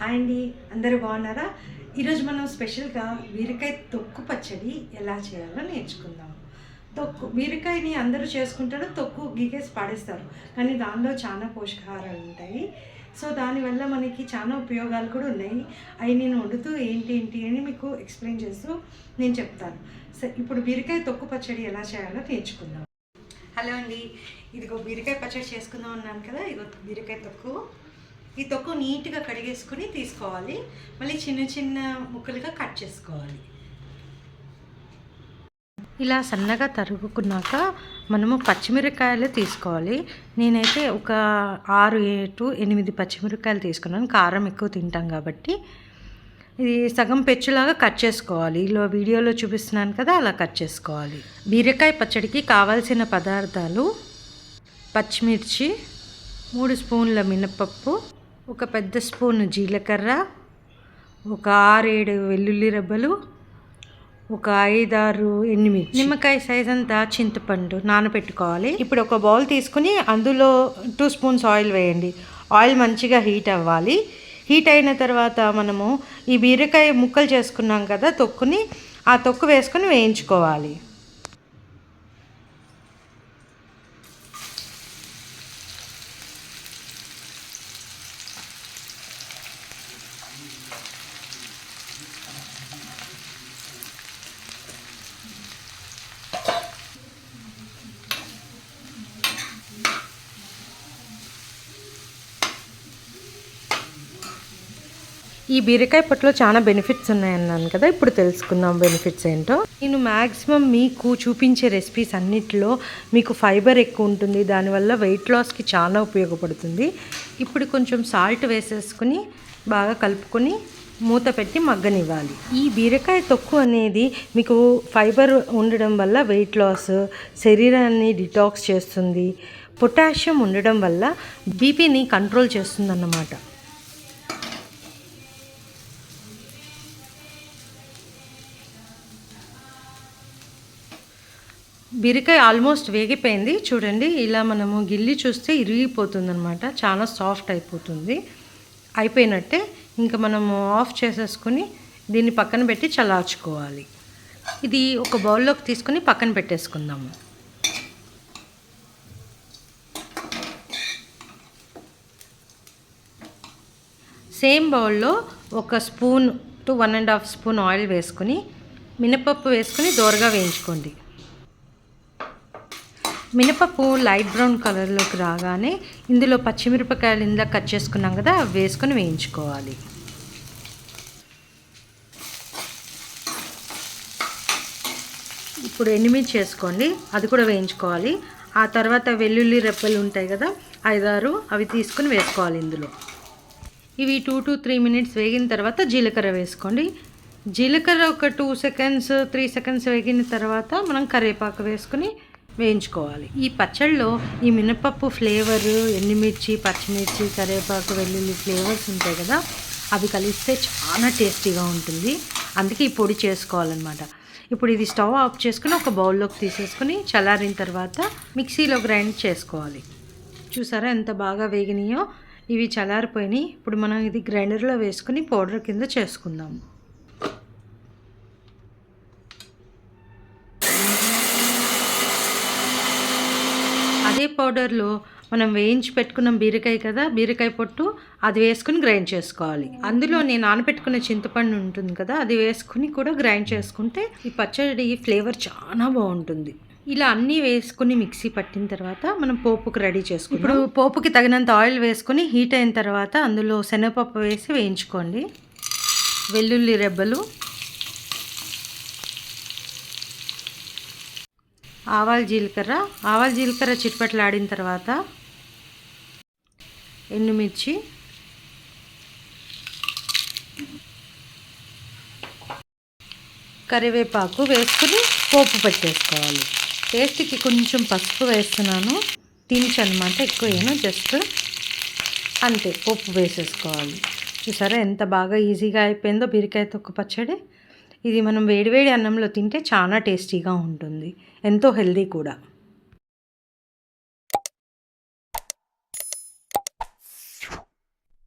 Hi అండి అందరూ బాగున్నారా? ఈరోజు మనం స్పెషల్గా బీరకాయ తొక్కు పచ్చడి ఎలా చేయాలో నేర్చుకుందాం. తొక్కు బీరకాయని అందరూ చేసుకుంటారు తొక్కు గీకేసి పాడేస్తారు కానీ దానిలో చాలా పోషకాహారాలు ఉంటాయి. సో దానివల్ల మనకి చాలా ఉపయోగాలు కూడా ఉన్నాయి. అవి నేను వండుతూ ఏంటి ఏంటి అని మీకు ఎక్స్ప్లెయిన్ చేస్తూ నేను చెప్తాను. సరే ఇప్పుడు బీరకాయ తొక్కు పచ్చడి ఎలా చేయాలో నేర్చుకుందాం. హలో అండి ఇదిగో బీరకాయ పచ్చడి చేసుకుందాం అన్నాను కదా ఇదిగో బీరకాయ తొక్కు. ఈ తొక్కు నీట్గా కడిగేసుకుని తీసుకోవాలి. మళ్ళీ చిన్న చిన్న ముక్కలుగా కట్ చేసుకోవాలి. ఇలా సన్నగా తరుగుకున్నాక మనము పచ్చిమిరకాయలు తీసుకోవాలి. నేనైతే ఒక ఆరు టు ఎనిమిది పచ్చిమిరకాయలు తీసుకున్నాను. కారం ఎక్కువ తింటాం కాబట్టి. ఇది సగం పెచ్చులాగా కట్ చేసుకోవాలి. ఇలా వీడియోలో చూపిస్తున్నాను కదా అలా కట్ చేసుకోవాలి. బీరకాయ పచ్చడికి కావాల్సిన పదార్థాలు పచ్చిమిర్చి మూడు స్పూన్ల మినపప్పు ఒక పెద్ద స్పూన్ జీలకర్ర ఒక ఆరేడు వెల్లుల్లి రెబ్బలు ఒక ఐదారు ఎనిమిది నిమ్మకాయ సైజ్ అంతా చింతపండు నానబెట్టుకోవాలి ఇప్పుడు ఒక బౌల్ తీసుకుని అందులో టూ స్పూన్స్ ఆయిల్ వేయండి. ఆయిల్ మంచిగా హీట్ అవ్వాలి. హీట్ అయిన తర్వాత మనము ఈ బీరకాయ ముక్కలు చేసుకున్నాం కదా తొక్కుని ఆ తొక్కు వేసుకొని వేయించుకోవాలి. ఈ బీరకాయ పొట్టులో చాలా బెనిఫిట్స్ ఉన్నాయన్నాను కదా ఇప్పుడు తెలుసుకుందాం బెనిఫిట్స్ ఏంటో. నేను మ్యాక్సిమం మీకు చూపించే రెసిపీస్ అన్నిటిలో మీకు ఫైబర్ ఎక్కువ ఉంటుంది దానివల్ల వెయిట్ లాస్కి చాలా ఉపయోగపడుతుంది. ఇప్పుడు కొంచెం సాల్ట్ వేసేసుకుని బాగా కలుపుకొని మూత పెట్టి మగ్గనివ్వాలి. ఈ బీరకాయ తొక్కు అనేది మీకు ఫైబర్ ఉండడం వల్ల వెయిట్ లాస్ శరీరాన్ని డిటాక్స్ చేస్తుంది పొటాషియం ఉండడం వల్ల బీపీని కంట్రోల్ చేస్తుందన్నమాట. బీరకాయ ఆల్మోస్ట్ వేగిపోయింది. చూడండి ఇలా మనము గిల్లి చూస్తే ఇరిగిపోతుంది అనమాట చాలా సాఫ్ట్ అయిపోతుంది. అయిపోయినట్టే ఇంకా మనము ఆఫ్ చేసేసుకుని దీన్ని పక్కన పెట్టి చల్లార్చుకోవాలి. ఇది ఒక బౌల్లోకి తీసుకుని పక్కన పెట్టేసుకుందాము సేమ్ బౌల్లో ఒక spoon to one and half spoon oil వేసుకుని మినపప్పు వేసుకుని దోరగా వేయించుకోండి. మినపప్పు లైట్ బ్రౌన్ కలర్లోకి రాగానే ఇందులో పచ్చిమిరపకాయలు ఇందా కట్ చేసుకున్నాం కదా అవి వేసుకొని వేయించుకోవాలి. ఇప్పుడు ఎనిమిది చేసుకోండి అది కూడా వేయించుకోవాలి. ఆ తర్వాత వెల్లుల్లి రెప్పలు ఉంటాయి కదా ఐదారు అవి తీసుకుని వేసుకోవాలి ఇందులో. ఇవి టూ టు త్రీ మినిట్స్ వేగిన తర్వాత జీలకర్ర వేసుకోండి. జీలకర్ర ఒక టూ సెకండ్స్ త్రీ సెకండ్స్ వేగిన తర్వాత మనం కరివేపాకు వేసుకుని వేయించుకోవాలి. ఈ పచ్చళ్ళలో ఈ మినపప్పు ఫ్లేవర్ ఎండుమిర్చి పచ్చిమిర్చి కరివేపాకు వెల్లుల్లి ఫ్లేవర్స్ ఉంటాయి కదా అవి కలిస్తే చాలా టేస్టీగా ఉంటుంది. అందుకే ఈ పొడి చేసుకోవాలన్నమాట. ఇప్పుడు ఇది స్టవ్ ఆఫ్ చేసుకుని ఒక బౌల్లోకి తీసేసుకుని చల్లారిన తర్వాత మిక్సీలో గ్రైండ్ చేసుకోవాలి. చూసారా ఎంత బాగా వేగినాయో? ఇవి చల్లారిపోయినాయి. ఇప్పుడు మనం ఇది గ్రైండర్లో వేసుకుని పౌడర్ కింద చేసుకుందాము అదే పౌడర్లో మనం వేయించి పెట్టుకున్న బీరకాయ కదా బీరకాయ పొట్టు అది వేసుకుని గ్రైండ్ చేసుకోవాలి. అందులో నేను నానబెట్టుకున్న చింతపండు ఉంటుంది కదా అది వేసుకుని కూడా గ్రైండ్ చేసుకుంటే ఈ పచ్చడి ఫ్లేవర్ చాలా బాగుంటుంది. ఇలా అన్నీ వేసుకుని మిక్సీ పట్టిన తర్వాత మనం పోపుకి రెడీ చేసుకుంటాం ఇప్పుడు పోపుకి తగినంత ఆయిల్ వేసుకుని హీట్ అయిన తర్వాత అందులో శనగపప్పు వేసి వేయించుకోండి. వెల్లుల్లి రెబ్బలు ఆవాల జీలకర్ర. ఆవాల జీలకర్ర చిట్పట్లాడిన తర్వాత ఎండుమిర్చి. కరివేపాకు వేసుకుని పోపు పెట్టేసుకోవాలి. టేస్ట్కి కొంచెం పసుపు వేస్తున్నాను. తినచ్చు అనమాట ఎక్కువ ఏమో జస్ట్ అంతే పోపు వేసేసుకోవాలి. చూసారా ఎంత బాగా ఈజీగా అయిపోయిందో బీరకాయ తొక్క పచ్చడి. ఇది మనం వేడివేడి అన్నంలో తింటే చాలా టేస్టీగా ఉంటుంది. ఎంతో హెల్దీ కూడా.